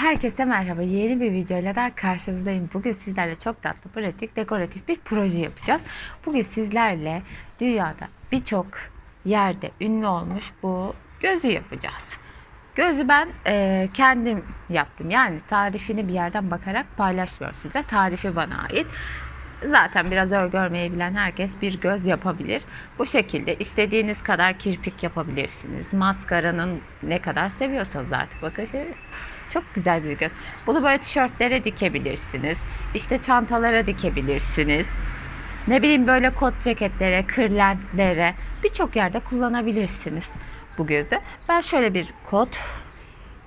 Herkese merhaba. Yeni bir videoyla daha karşınızdayım. Bugün sizlerle çok tatlı, pratik, dekoratif bir proje yapacağız. Bugün sizlerle dünyada birçok yerde ünlü olmuş bu gözü yapacağız. Gözü ben e, kendim yaptım. Yani tarifini bir yerden bakarak paylaşmıyorum size. Tarifi bana ait. Zaten biraz örgü örmeyi bilen herkes bir göz yapabilir. Bu şekilde istediğiniz kadar kirpik yapabilirsiniz. Maskaranın ne kadar seviyorsanız artık bakın. Çok güzel bir göz. Bunu böyle tişörtlere dikebilirsiniz. İşte çantalara dikebilirsiniz. Ne bileyim böyle kot ceketlere, kırlentlere birçok yerde kullanabilirsiniz bu gözü. Ben şöyle bir kot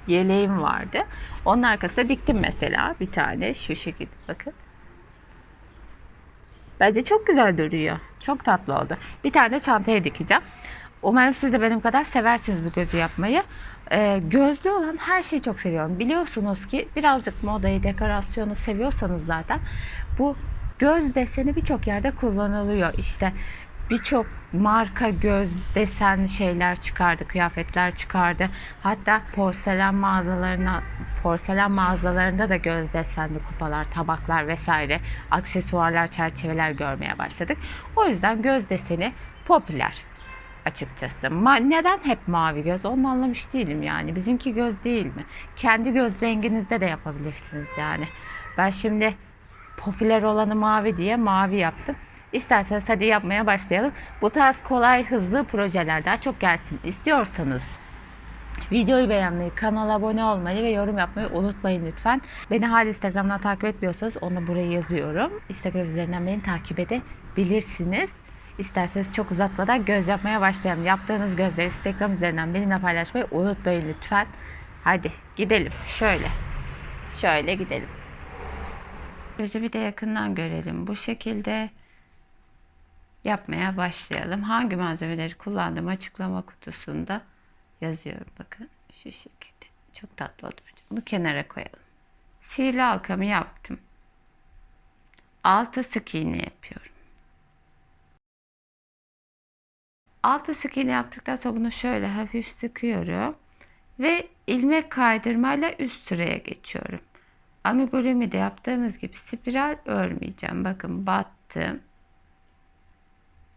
yeleğim vardı. Onun arkasında diktim mesela bir tane şu şekilde bakın. Bence çok güzel duruyor. Çok tatlı oldu. Bir tane çantaya dikeceğim. Umarım siz de benim kadar seversiniz bu gözü yapmayı. Ee, gözlü olan her şeyi çok seviyorum. Biliyorsunuz ki birazcık modayı, dekorasyonu seviyorsanız zaten bu göz deseni birçok yerde kullanılıyor. İşte birçok marka göz desenli şeyler çıkardı, kıyafetler çıkardı. Hatta porselen mağazalarına porselen mağazalarında da göz desenli kupalar, tabaklar vesaire, aksesuarlar, çerçeveler görmeye başladık. O yüzden göz deseni popüler açıkçası. Ma- neden hep mavi göz? Onu anlamış değilim yani. Bizimki göz değil mi? Kendi göz renginizde de yapabilirsiniz yani. Ben şimdi popüler olanı mavi diye mavi yaptım. İsterseniz hadi yapmaya başlayalım. Bu tarz kolay, hızlı projeler daha çok gelsin istiyorsanız Videoyu beğenmeyi, kanala abone olmayı ve yorum yapmayı unutmayın lütfen. Beni hala Instagram'dan takip etmiyorsanız onu buraya yazıyorum. Instagram üzerinden beni takip edebilirsiniz. İsterseniz çok uzatmadan göz yapmaya başlayalım. Yaptığınız gözleri Instagram üzerinden benimle paylaşmayı unutmayın lütfen. Hadi gidelim. Şöyle. Şöyle gidelim. Gözü bir de yakından görelim. Bu şekilde yapmaya başlayalım. Hangi malzemeleri kullandığım açıklama kutusunda yazıyorum bakın şu şekilde. Çok tatlı oldu. Bunu kenara koyalım. Sihirli halkamı yaptım. Altı sık iğne yapıyorum. Altı sık iğne yaptıktan sonra bunu şöyle hafif sıkıyorum. Ve ilmek kaydırmayla üst sıraya geçiyorum. Amigurumi de yaptığımız gibi spiral örmeyeceğim. Bakın battım.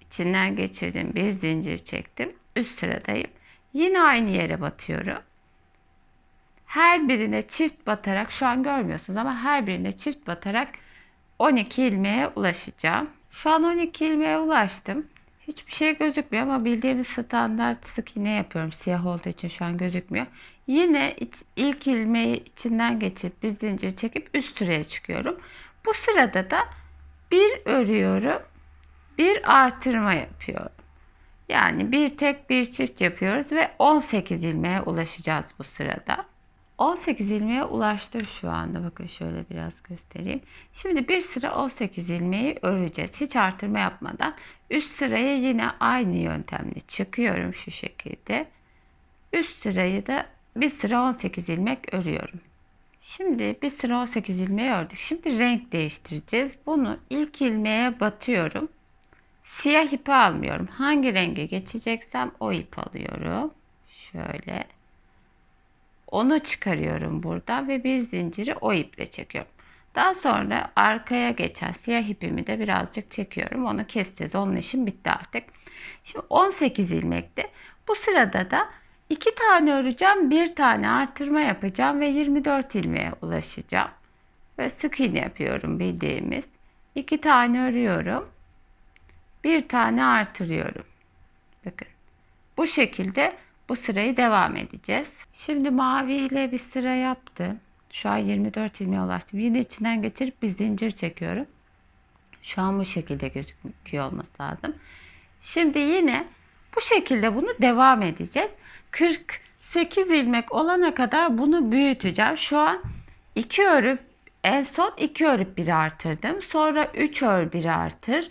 İçinden geçirdim. Bir zincir çektim. Üst sıradayım. Yine aynı yere batıyorum. Her birine çift batarak şu an görmüyorsunuz ama her birine çift batarak 12 ilmeğe ulaşacağım. Şu an 12 ilmeğe ulaştım. Hiçbir şey gözükmüyor ama bildiğimiz standart sık iğne yapıyorum. Siyah olduğu için şu an gözükmüyor. Yine iç, ilk ilmeği içinden geçip bir zincir çekip üst sıraya çıkıyorum. Bu sırada da bir örüyorum. Bir artırma yapıyorum. Yani bir tek bir çift yapıyoruz ve 18 ilmeğe ulaşacağız bu sırada. 18 ilmeğe ulaştım şu anda. Bakın şöyle biraz göstereyim. Şimdi bir sıra 18 ilmeği öreceğiz. Hiç artırma yapmadan. Üst sıraya yine aynı yöntemle çıkıyorum şu şekilde. Üst sırayı da bir sıra 18 ilmek örüyorum. Şimdi bir sıra 18 ilmeği ördük. Şimdi renk değiştireceğiz. Bunu ilk ilmeğe batıyorum. Siyah ipi almıyorum. Hangi renge geçeceksem o ip alıyorum. Şöyle. Onu çıkarıyorum burada ve bir zinciri o iple çekiyorum. Daha sonra arkaya geçen siyah ipimi de birazcık çekiyorum. Onu keseceğiz. Onun işim bitti artık. Şimdi 18 ilmekte. Bu sırada da 2 tane öreceğim. Bir tane artırma yapacağım ve 24 ilmeğe ulaşacağım. Ve sık iğne yapıyorum bildiğimiz. 2 tane örüyorum bir tane artırıyorum. Bakın. Bu şekilde bu sırayı devam edeceğiz. Şimdi mavi ile bir sıra yaptım. Şu an 24 ilmeğe ulaştım. Yine içinden geçirip bir zincir çekiyorum. Şu an bu şekilde gözüküyor olması lazım. Şimdi yine bu şekilde bunu devam edeceğiz. 48 ilmek olana kadar bunu büyüteceğim. Şu an 2 örüp en son 2 örüp bir artırdım. Sonra 3 ör bir artır.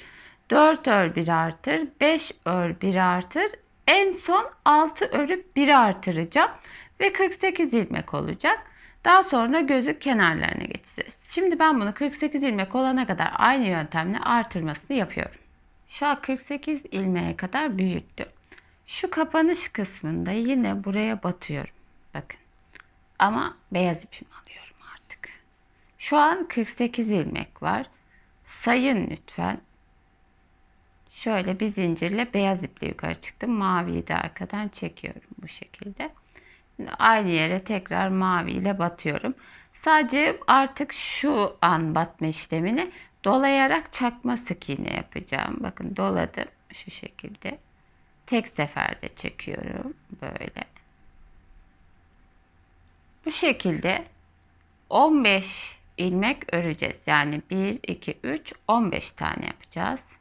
4 ör 1 artır, 5 ör 1 artır. En son 6 örüp 1 artıracağım ve 48 ilmek olacak. Daha sonra gözü kenarlarına geçeceğiz. Şimdi ben bunu 48 ilmek olana kadar aynı yöntemle artırmasını yapıyorum. Şu an 48 ilmeğe kadar büyüttüm. Şu kapanış kısmında yine buraya batıyorum. Bakın. Ama beyaz ipimi alıyorum. Şu an 48 ilmek var. Sayın lütfen. Şöyle bir zincirle beyaz iple yukarı çıktım. Maviyi de arkadan çekiyorum bu şekilde. Şimdi aynı yere tekrar mavi ile batıyorum. Sadece artık şu an batma işlemini dolayarak çakma sık iğne yapacağım. Bakın doladım şu şekilde. Tek seferde çekiyorum böyle. Bu şekilde 15 ilmek öreceğiz. Yani 1 2 3 15 tane yapacağız.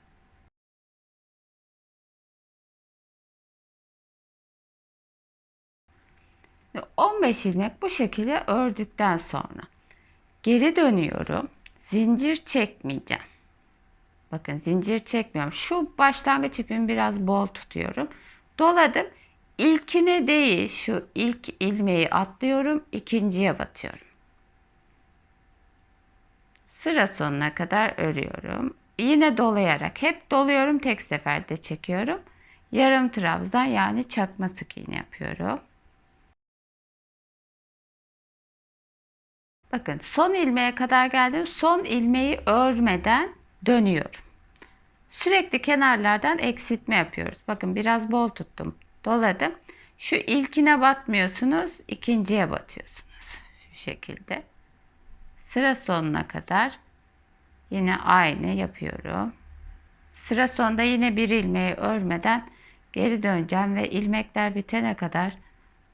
15 ilmek bu şekilde ördükten sonra geri dönüyorum. Zincir çekmeyeceğim. Bakın zincir çekmiyorum. Şu başlangıç ipimi biraz bol tutuyorum. Doladım. İlkine değil şu ilk ilmeği atlıyorum. ikinciye batıyorum. Sıra sonuna kadar örüyorum. Yine dolayarak hep doluyorum tek seferde çekiyorum. Yarım trabzan yani çakma sık iğne yapıyorum. Bakın son ilmeğe kadar geldim. Son ilmeği örmeden dönüyorum. Sürekli kenarlardan eksiltme yapıyoruz. Bakın biraz bol tuttum. Doladım. Şu ilkine batmıyorsunuz. ikinciye batıyorsunuz. Şu şekilde. Sıra sonuna kadar yine aynı yapıyorum. Sıra sonunda yine bir ilmeği örmeden geri döneceğim ve ilmekler bitene kadar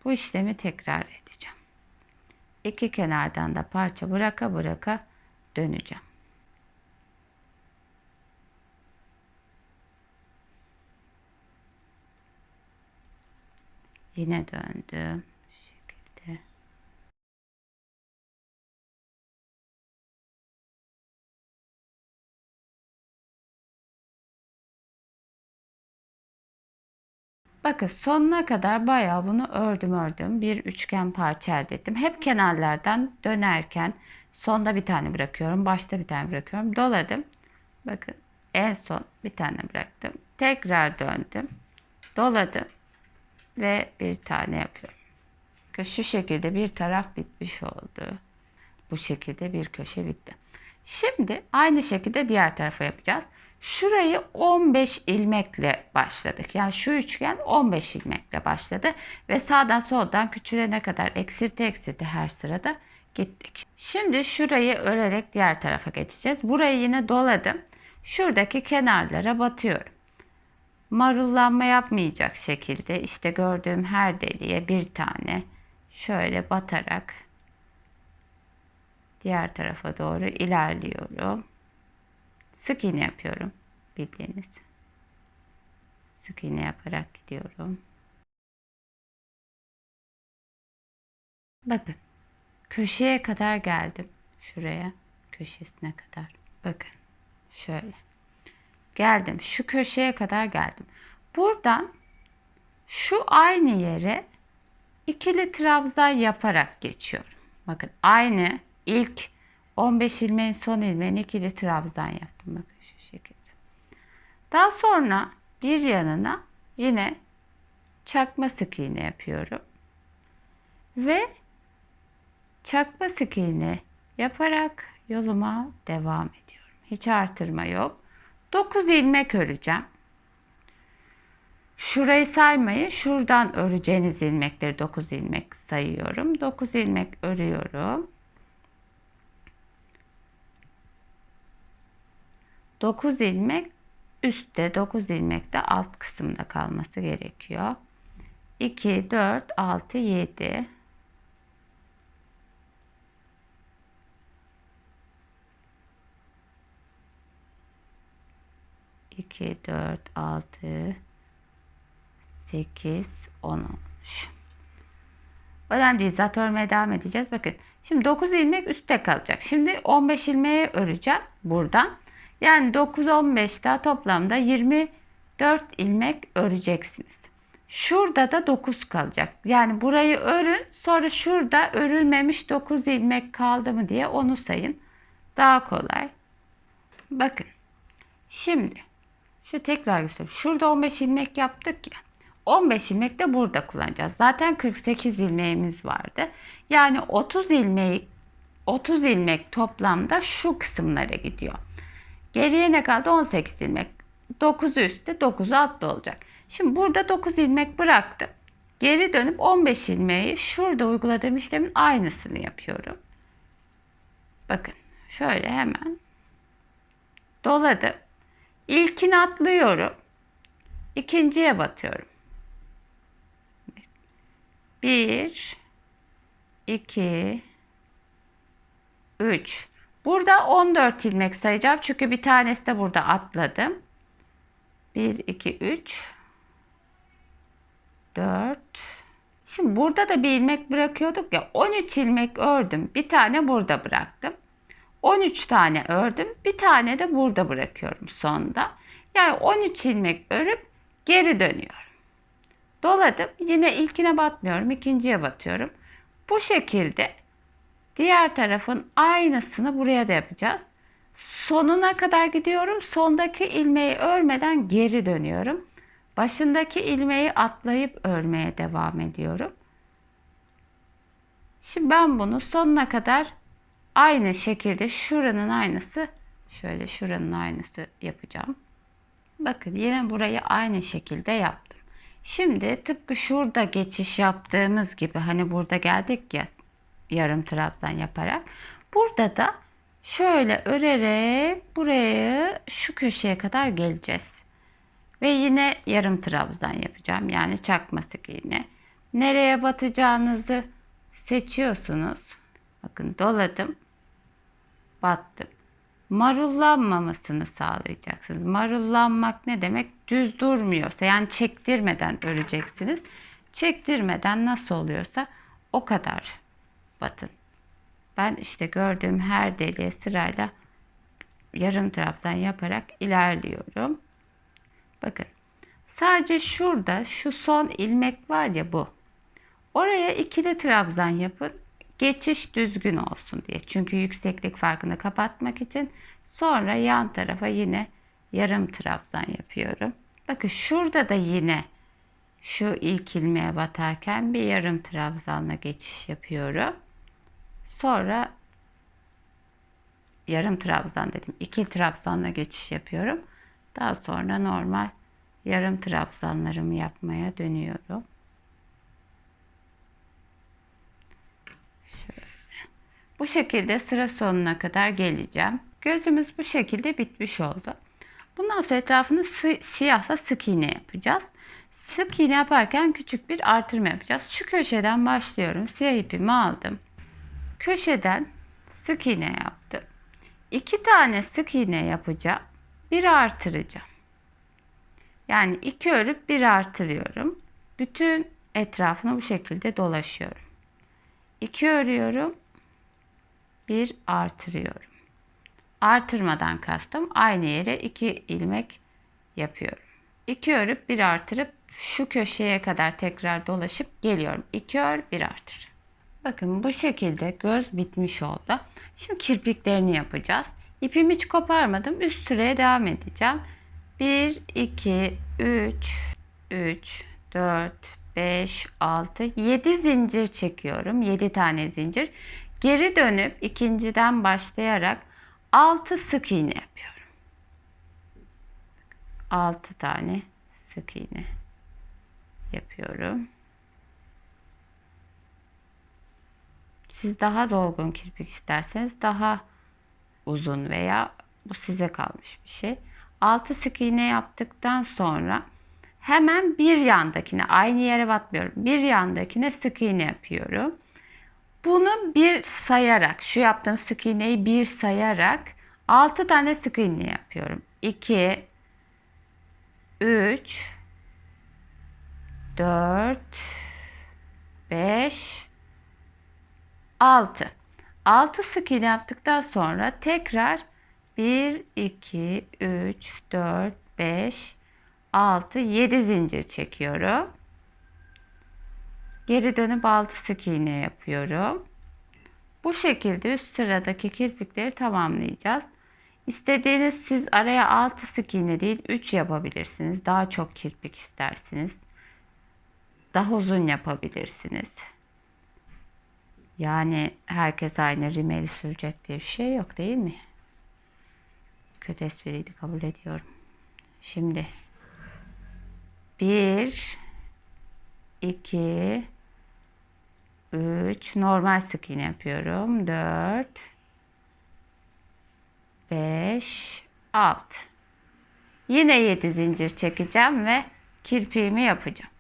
bu işlemi tekrar edeceğim. İki kenardan da parça bıraka bıraka döneceğim. Yine döndüm. Bakın sonuna kadar bayağı bunu ördüm ördüm. Bir üçgen parça elde ettim. Hep kenarlardan dönerken sonda bir tane bırakıyorum. Başta bir tane bırakıyorum. Doladım. Bakın en son bir tane bıraktım. Tekrar döndüm. Doladım. Ve bir tane yapıyorum. Bakın şu şekilde bir taraf bitmiş oldu. Bu şekilde bir köşe bitti. Şimdi aynı şekilde diğer tarafa yapacağız. Şurayı 15 ilmekle başladık. Yani şu üçgen 15 ilmekle başladı. Ve sağdan soldan küçülene kadar eksilti eksilti her sırada gittik. Şimdi şurayı örerek diğer tarafa geçeceğiz. Burayı yine doladım. Şuradaki kenarlara batıyorum. Marullanma yapmayacak şekilde işte gördüğüm her deliğe bir tane şöyle batarak diğer tarafa doğru ilerliyorum. Sık iğne yapıyorum bildiğiniz. Sık iğne yaparak gidiyorum. Bakın köşeye kadar geldim. Şuraya köşesine kadar. Bakın şöyle. Geldim şu köşeye kadar geldim. Buradan şu aynı yere ikili trabzan yaparak geçiyorum. Bakın aynı ilk 15 ilmeğin son ilmeğini ikili trabzan yaptım. Bakın şu şekilde. Daha sonra bir yanına yine çakma sık iğne yapıyorum. Ve çakma sık iğne yaparak yoluma devam ediyorum. Hiç artırma yok. 9 ilmek öreceğim. Şurayı saymayın. Şuradan öreceğiniz ilmekleri 9 ilmek sayıyorum. 9 ilmek örüyorum. 9 ilmek üstte 9 ilmek de alt kısımda kalması gerekiyor. 2, 4, 6, 7. İki, dört, altı, sekiz, on olmuş. Önemli değil. Zaten örmeye devam edeceğiz. Bakın. Şimdi 9 ilmek üstte kalacak. Şimdi 15 ilmeği öreceğim buradan. Yani 9 15 daha toplamda 24 ilmek öreceksiniz. Şurada da 9 kalacak. Yani burayı örün. Sonra şurada örülmemiş 9 ilmek kaldı mı diye onu sayın. Daha kolay. Bakın. Şimdi şu tekrar göstereyim. Şurada 15 ilmek yaptık ya. 15 ilmek de burada kullanacağız. Zaten 48 ilmeğimiz vardı. Yani 30 ilmeği 30 ilmek toplamda şu kısımlara gidiyor. Geriye ne kaldı? 18 ilmek. 9 üstte 9 altta olacak. Şimdi burada 9 ilmek bıraktım. Geri dönüp 15 ilmeği şurada uyguladığım işlemin aynısını yapıyorum. Bakın şöyle hemen doladım. İlkini atlıyorum. İkinciye batıyorum. 1 2 3 Burada 14 ilmek sayacağım. Çünkü bir tanesi de burada atladım. 1 2 3 4 Şimdi burada da bir ilmek bırakıyorduk ya 13 ilmek ördüm. Bir tane burada bıraktım. 13 tane ördüm. Bir tane de burada bırakıyorum sonda. Yani 13 ilmek örüp geri dönüyorum. Doladım. Yine ilkine batmıyorum. ikinciye batıyorum. Bu şekilde diğer tarafın aynısını buraya da yapacağız. Sonuna kadar gidiyorum. Sondaki ilmeği örmeden geri dönüyorum. Başındaki ilmeği atlayıp örmeye devam ediyorum. Şimdi ben bunu sonuna kadar aynı şekilde şuranın aynısı şöyle şuranın aynısı yapacağım. Bakın yine burayı aynı şekilde yaptım. Şimdi tıpkı şurada geçiş yaptığımız gibi hani burada geldik ya yarım trabzan yaparak. Burada da şöyle örerek buraya şu köşeye kadar geleceğiz. Ve yine yarım trabzan yapacağım. Yani çakma sık iğne. Nereye batacağınızı seçiyorsunuz. Bakın doladım. Battım. Marullanmamasını sağlayacaksınız. Marullanmak ne demek? Düz durmuyorsa yani çektirmeden öreceksiniz. Çektirmeden nasıl oluyorsa o kadar batın. Ben işte gördüğüm her deliğe sırayla yarım trabzan yaparak ilerliyorum. Bakın sadece şurada şu son ilmek var ya bu. Oraya ikili trabzan yapın. Geçiş düzgün olsun diye. Çünkü yükseklik farkını kapatmak için sonra yan tarafa yine yarım trabzan yapıyorum. Bakın şurada da yine şu ilk ilmeğe batarken bir yarım trabzanla geçiş yapıyorum. Sonra yarım trabzan dedim. İkili trabzanla geçiş yapıyorum. Daha sonra normal yarım trabzanlarımı yapmaya dönüyorum. Şöyle. Bu şekilde sıra sonuna kadar geleceğim. Gözümüz bu şekilde bitmiş oldu. Bundan sonra etrafını siyahla sık iğne yapacağız. Sık iğne yaparken küçük bir artırma yapacağız. Şu köşeden başlıyorum. Siyah ipimi aldım. Köşeden sık iğne yaptım. İki tane sık iğne yapacağım. Bir artıracağım. Yani iki örüp bir artırıyorum. Bütün etrafını bu şekilde dolaşıyorum. İki örüyorum. Bir artırıyorum. Artırmadan kastım aynı yere iki ilmek yapıyorum. İki örüp bir artırıp şu köşeye kadar tekrar dolaşıp geliyorum. İki ör bir artır. Bakın bu şekilde göz bitmiş oldu. Şimdi kirpiklerini yapacağız. İpimi hiç koparmadım. Üst sıraya devam edeceğim. 1, 2, 3, 3, 4, 5, 6, 7 zincir çekiyorum. 7 tane zincir. Geri dönüp ikinciden başlayarak 6 sık iğne yapıyorum. 6 tane sık iğne yapıyorum. Siz daha dolgun kirpik isterseniz daha uzun veya bu size kalmış bir şey. 6 sık iğne yaptıktan sonra hemen bir yandakine aynı yere batmıyorum. Bir yandakine sık iğne yapıyorum. Bunu bir sayarak şu yaptığım sık iğneyi bir sayarak 6 tane sık iğne yapıyorum. 2 3 4 5 6 6 sık iğne yaptıktan sonra tekrar 1, 2, 3, 4, 5, 6, 7 zincir çekiyorum. Geri dönüp 6 sık iğne yapıyorum. Bu şekilde üst sıradaki kirpikleri tamamlayacağız. İstediğiniz siz araya 6 sık iğne değil 3 yapabilirsiniz. Daha çok kirpik istersiniz. Daha uzun yapabilirsiniz. Yani herkes aynı rimeli sürecek diye bir şey yok değil mi? Kötü espriydi kabul ediyorum. Şimdi bir, iki, üç normal sık iğne yapıyorum. Dört, beş, altı. Yine 7 zincir çekeceğim ve kirpiğimi yapacağım.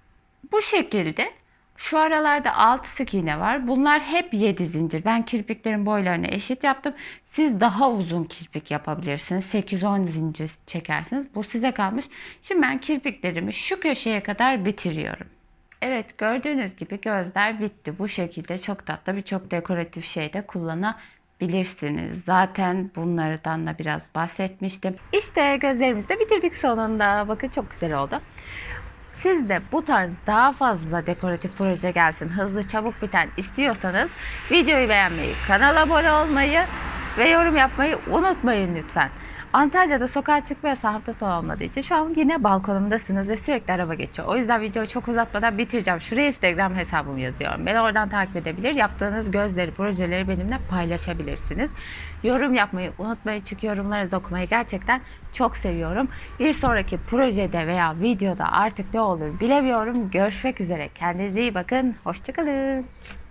Bu şekilde şu aralarda 6 sık iğne var. Bunlar hep 7 zincir. Ben kirpiklerin boylarını eşit yaptım. Siz daha uzun kirpik yapabilirsiniz. 8-10 zincir çekersiniz. Bu size kalmış. Şimdi ben kirpiklerimi şu köşeye kadar bitiriyorum. Evet gördüğünüz gibi gözler bitti. Bu şekilde çok tatlı birçok dekoratif şeyde kullanabilirsiniz. Zaten bunlardan da biraz bahsetmiştim. İşte gözlerimizi de bitirdik sonunda. Bakın çok güzel oldu. Siz de bu tarz daha fazla dekoratif proje gelsin, hızlı çabuk biten istiyorsanız videoyu beğenmeyi, kanala abone olmayı ve yorum yapmayı unutmayın lütfen. Antalya'da sokağa çıkma yasağı hafta sonu olmadığı için şu an yine balkonumdasınız ve sürekli araba geçiyor. O yüzden videoyu çok uzatmadan bitireceğim. Şuraya Instagram hesabımı yazıyorum. Beni oradan takip edebilir. Yaptığınız gözleri, projeleri benimle paylaşabilirsiniz. Yorum yapmayı unutmayın çünkü yorumlarınızı okumayı gerçekten çok seviyorum. Bir sonraki projede veya videoda artık ne olur bilemiyorum. Görüşmek üzere. Kendinize iyi bakın. Hoşçakalın.